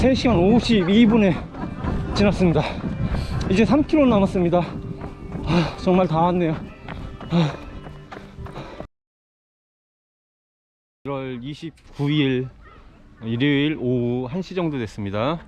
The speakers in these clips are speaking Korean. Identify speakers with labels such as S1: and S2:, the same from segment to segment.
S1: 3시간 52분에 지났습니다. 이제 3km 남았습니다. 아, 정말 다 왔네요. 아. 1월 29일 일요일 오후 1시 정도 됐습니다.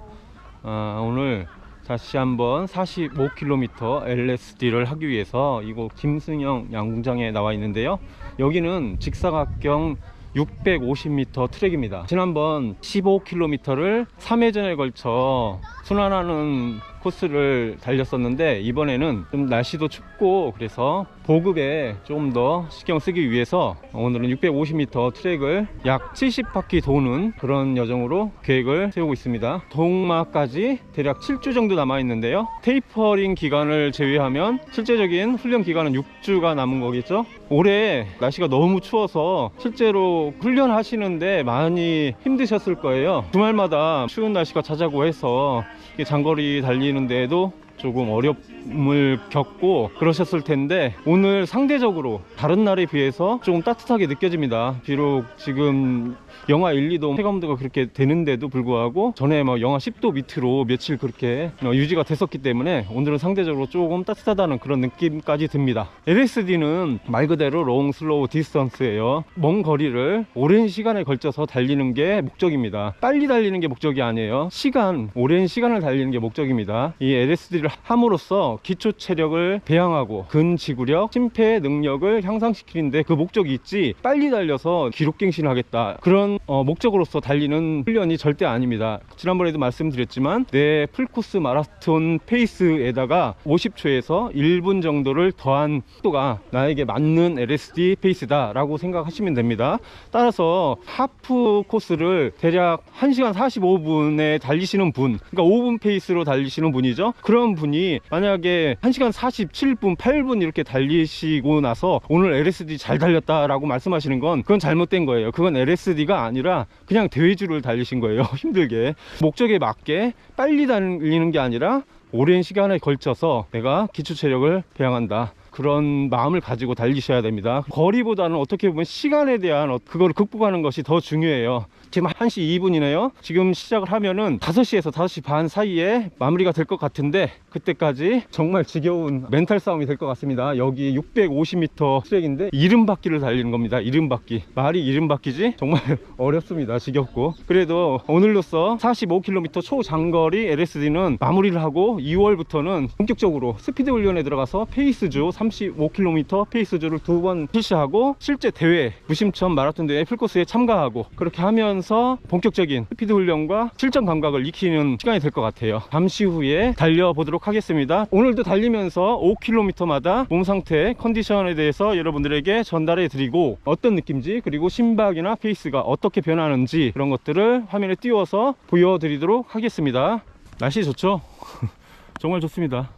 S1: 아, 오늘 다시 한번 45km LSD를 하기 위해서 이곳 김승영 양궁장에 나와 있는데요. 여기는 직사각경 650m 트랙입니다. 지난번 15km를 3회전에 걸쳐 순환하는 코스를 달렸었는데 이번에는 좀 날씨도 춥고 그래서 보급에 조금 더 신경 쓰기 위해서 오늘은 650m 트랙을 약 70바퀴 도는 그런 여정으로 계획을 세우고 있습니다. 동마까지 대략 7주 정도 남아 있는데요. 테이퍼링 기간을 제외하면 실제적인 훈련 기간은 6주가 남은 거겠죠? 올해 날씨가 너무 추워서 실제로 훈련하시는데 많이 힘드셨을 거예요. 주말마다 추운 날씨가 자자고 해서 장거리 달리 는데도 조금 어 려움을 겪고 그러셨을 텐데 오늘 상대적으로 다른 날에 비해서 조금 따뜻하게 느껴집니다. 비록 지금 영하 1, 2도 체감도가 그렇게 되는데도 불구하고 전에 뭐 영하 10도 밑으로 며칠 그렇게 어, 유지가 됐었기 때문에 오늘은 상대적으로 조금 따뜻하다는 그런 느낌까지 듭니다. LSD는 말 그대로 롱 슬로우 디스턴스예요. 먼 거리를 오랜 시간에 걸쳐서 달리는 게 목적입니다. 빨리 달리는 게 목적이 아니에요. 시간 오랜 시간을 달리는 게 목적입니다. 이 LSD를 함으로써 기초 체력을 배양하고 근지구력 심폐 능력을 향상시키는데 그 목적이 있지. 빨리 달려서 기록갱신하겠다. 그런 어, 목적으로서 달리는 훈련이 절대 아닙니다. 지난번에도 말씀드렸지만 내 풀코스 마라톤 페이스에다가 50초에서 1분 정도를 더한 속도가 나에게 맞는 LSD 페이스다 라고 생각하시면 됩니다. 따라서 하프 코스를 대략 1시간 45분에 달리시는 분 그러니까 5분 페이스로 달리시는 분이죠. 그런 분이 만약 에 1시간 47분 8분 이렇게 달리시고 나서 오늘 LSD 잘 달렸다 라고 말씀하시는 건 그건 잘못된 거예요. 그건 LSD가 아니라 그냥 대회주를 달리신 거예요. 힘들게. 목적에 맞게 빨리 달리는 게 아니라 오랜 시간에 걸쳐서 내가 기초 체력을 배양한다. 그런 마음을 가지고 달리셔야 됩니다. 거리보다는 어떻게 보면 시간에 대한 어- 그거를 극복하는 것이 더 중요해요 지금 1시 2분이네요. 지금 시작을 하면은 5시에서 5시 반 사이에 마무리가 될 것 같은데 그때까지 정말 지겨운 멘탈 싸움이 될 것 같습니다. 여기 650m 트랙인데 70바퀴를 달리는 겁니다. 70바퀴. 말이 70바퀴지? 정말 어렵습니다. 지겹고. 그래도 오늘로써 45km 초장거리 LSD는 마무리를 하고 2월부터는 본격적으로 스피드 훈련에 들어가서 페이스주 35km 페이스주를 두 번 실시하고 실제 대회 무심천 마라톤 대회 풀코스에 참가하고 그렇게 하면 서 본격적인 스피드 훈련과 실전 감각을 익히는 시간이 될 것 같아요. 잠시 후에 달려보도록 하겠습니다. 오늘도 달리면서 5km마다 몸 상태 컨디션에 대해서 여러분들에게 전달해 드리고 어떤 느낌인지 그리고 심박이나 페이스가 어떻게 변하는지 그런 것들을 화면에 띄워서 보여드리도록 하겠습니다. 날씨 좋죠? 정말 좋습니다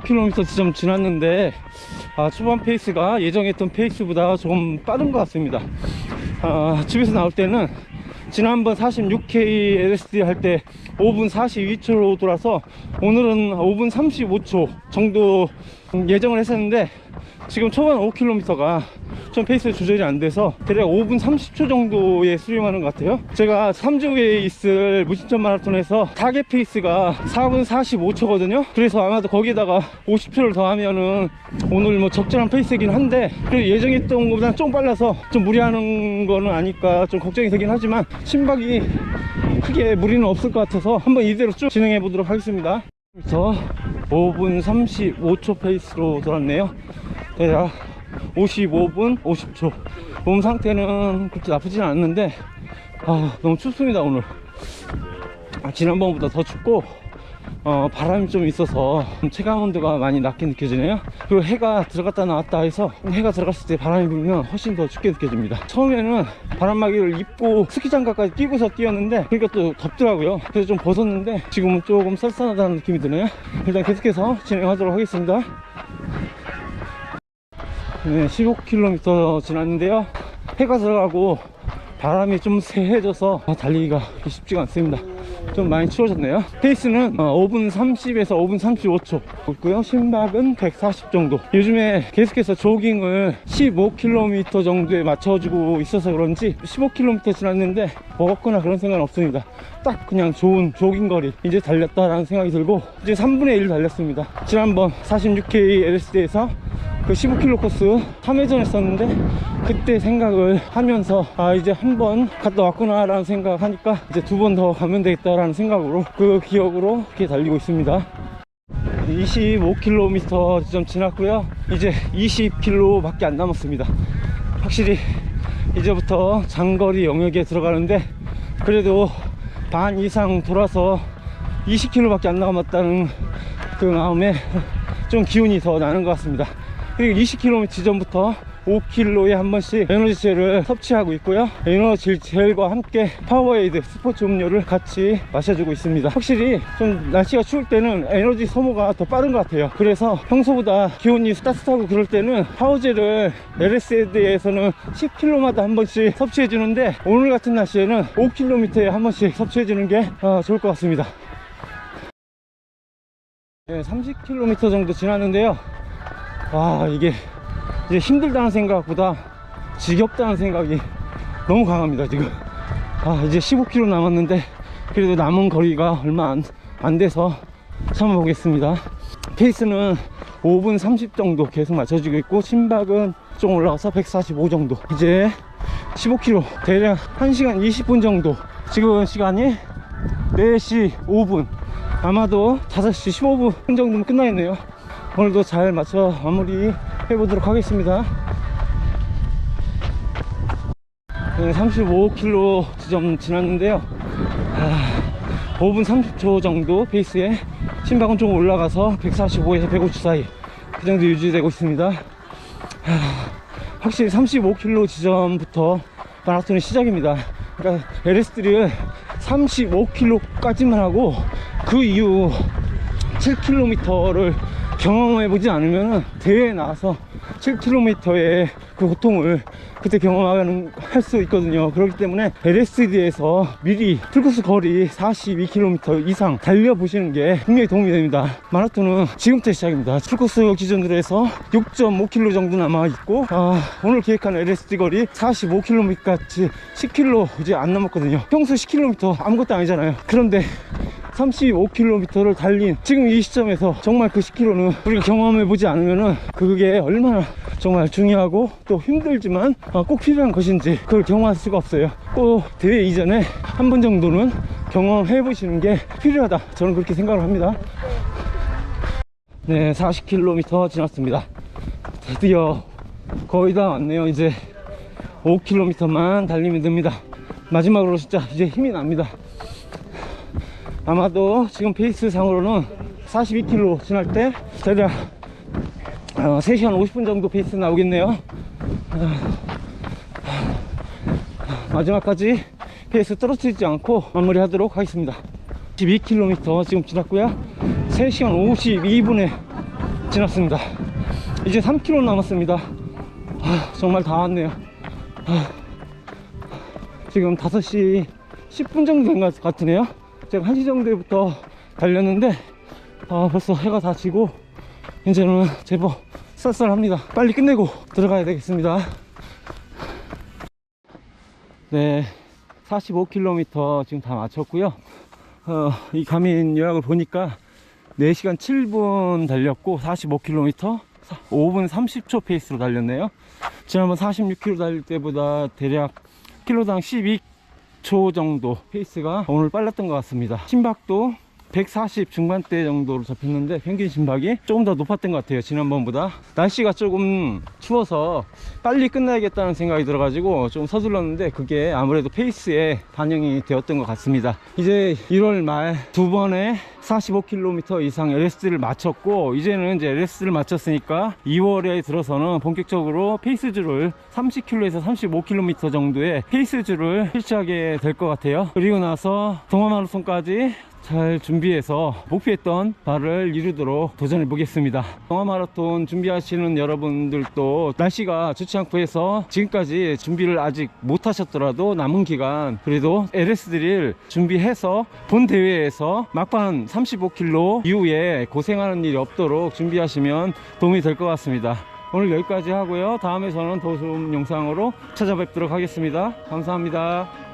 S1: 5km 지점 지났는데 아, 초반 페이스가 예정했던 페이스보다 조금 빠른 것 같습니다. 아, 집에서 나올 때는 지난번 46K LSD 할 때 5분 42초로 돌아서 오늘은 5분 35초 정도 예정을 했었는데 지금 초반 5km가 좀 페이스 조절이 안 돼서 대략 5분 30초 정도에 수렴하는 것 같아요. 제가 3주 후에 있을 무신천 마라톤에서 타겟 페이스가 4분 45초거든요. 그래서 아마도 거기다가 50초를 더하면은 오늘 뭐 적절한 페이스이긴 한데 그래도 예정했던 것보다 좀 빨라서 좀 무리하는 거는 아닐까 좀 걱정이 되긴 하지만 심박이 크게 무리는 없을 것 같아서 한번 이대로 쭉 진행해 보도록 하겠습니다. 그래서 5분 35초 페이스로 돌았네요 대략 55분 50초. 몸 상태는 그렇게 나쁘진 않는데 아 너무 춥습니다 오늘. 아, 지난번보다 더 춥고 어, 바람이 좀 있어서 체감 온도가 많이 낮게 느껴지네요. 그리고 해가 들어갔다 나왔다 해서 해가 들어갔을 때 바람이 불면 훨씬 더 춥게 느껴집니다. 처음에는 바람막이를 입고 스키장갑까지 끼고서 뛰었는데 그러니까 또 덥더라고요. 그래서 좀 벗었는데 지금은 조금 쌀쌀하다는 느낌이 드네요. 일단 계속해서 진행하도록 하겠습니다 네, 15km 지났는데요. 해가 들어가고 바람이 좀 세해져서 달리기가 쉽지가 않습니다. 좀 많이 추워졌네요. 페이스는 어, 5분 30에서 5분 35초 있고요. 심박은 140 정도. 요즘에 계속해서 조깅을 15km 정도에 맞춰주고 있어서 그런지 15km 지났는데 먹었거나 그런 생각은 없습니다. 딱 그냥 좋은 조깅 거리 이제 달렸다라는 생각이 들고 이제 3분의 1 달렸습니다. 지난번 46K LSD에서 그 15km 코스 3회전 했었는데 그때 생각을 하면서 아 이제 한 번 갔다 왔구나 라는 생각 하니까 이제 두 번 더 가면 되겠다 라는 생각으로 그 기억으로 이렇게 달리고 있습니다. 25km 지점 지났고요. 이제 20km 밖에 안 남았습니다. 확실히 이제부터 장거리 영역에 들어가는데 그래도 반 이상 돌아서 20km 밖에 안 남았다는 그 마음에 좀 기운이 더 나는 것 같습니다 그리고 20km 지점부터 5km에 한 번씩 에너지젤을 섭취하고 있고요. 에너지젤과 함께 파워에이드 스포츠 음료를 같이 마셔주고 있습니다. 확실히 좀 날씨가 추울 때는 에너지 소모가 더 빠른 것 같아요. 그래서 평소보다 기온이 따뜻하고 그럴 때는 파워젤을 LSD에서는 10km마다 한 번씩 섭취해 주는데 오늘 같은 날씨에는 5km에 한 번씩 섭취해 주는 게 어, 좋을 것 같습니다. 네, 30km 정도 지났는데요 와 이게 이제 힘들다는 생각보다 지겹다는 생각이 너무 강합니다 지금. 아 이제 15km 남았는데 그래도 남은 거리가 얼마 안, 안 돼서 참아보겠습니다. 페이스는 5분 30 정도 계속 맞춰주고 있고 심박은 좀 올라가서 145 정도. 이제 15km 대략 1시간 20분 정도. 지금 시간이 4시 5분. 아마도 5시 15분 정도면 끝나겠네요 오늘도 잘 맞춰 마무리 해보도록 하겠습니다. 네, 35km 지점 지났는데요. 아, 5분 30초 정도 페이스에 심박은 좀 올라가서 145에서 150 사이 그 정도 유지되고 있습니다. 아, 확실히 35km 지점부터 마라톤의 시작입니다. 그러니까 LS3를 35km까지만 하고 그 이후 7km를 경험해보지 않으면 대회에 나와서 7km의 그 고통을 그때 경험하는 할 수 있거든요. 그렇기 때문에 LSD에서 미리 풀코스 거리 42km 이상 달려보시는 게 분명히 도움이 됩니다. 마라톤은 지금부터 시작입니다. 풀코스 기준으로 해서 6.5km 정도 남아있고 아, 오늘 계획한 LSD 거리 45km까지 10km 이제 안 남았거든요. 평소 10km 아무것도 아니잖아요. 그런데 35km를 달린 지금 이 시점에서 정말 그 10km는 우리가 경험해 보지 않으면은 그게 얼마나 정말 중요하고 또 힘들지만 어, 꼭 필요한 것인지 그걸 경험할 수가 없어요. 꼭 대회 이전에 한 번 정도는 경험해 보시는 게 필요하다. 저는 그렇게 생각을 합니다. 네 40km 지났습니다. 드디어 거의 다 왔네요. 이제 5km만 달리면 됩니다. 마지막으로 진짜 이제 힘이 납니다 아마도 지금 페이스 상으로는 42km 지날 때 대략 어, 3시간 50분 정도 페이스 나오겠네요. 어, 마지막까지 페이스 떨어뜨리지 않고 마무리 하도록 하겠습니다. 12km 지금 지났고요. 3시간 52분에 지났습니다. 이제 3km 남았습니다. 아, 정말 다 왔네요. 아, 지금 5시 10분 정도 된 것 같으네요 제가 1시 정도부터 달렸는데 아, 벌써 해가 다 지고 이제는 제법 쌀쌀합니다. 빨리 끝내고 들어가야 되겠습니다. 네 45km 지금 다 마쳤고요. 어, 이 가민 요약을 보니까 4시간 7분 달렸고 45km 5분 30초 페이스로 달렸네요. 지난번 46km 달릴 때보다 대략 킬로당 12 초 정도 페이스가 오늘 빨랐던 것 같습니다. 심박도 140 중반대 정도로 잡혔는데 평균 심박이 조금 더 높았던 것 같아요 지난번보다. 날씨가 조금 추워서 빨리 끝나야겠다는 생각이 들어가지고 좀 서둘렀는데 그게 아무래도 페이스에 반영이 되었던 것 같습니다. 이제 1월 말 두 번의 45km 이상 LS를 마쳤고 이제는 이제 LS를 마쳤으니까 2월에 들어서는 본격적으로 페이스주를 30km에서 35km 정도의 페이스주를 실시하게 될 것 같아요. 그리고 나서 동아마라톤까지 잘 준비해서 목표했던 바를 이루도록 도전해 보겠습니다. 동아 마라톤 준비하시는 여러분들도 날씨가 좋지 않고 해서 지금까지 준비를 아직 못 하셨더라도 남은 기간 그래도 LS 드릴 준비해서 본 대회에서 막판 35km 이후에 고생하는 일이 없도록 준비하시면 도움이 될 것 같습니다. 오늘 여기까지 하고요. 다음에 저는 더 좋은 영상으로 찾아뵙도록 하겠습니다. 감사합니다.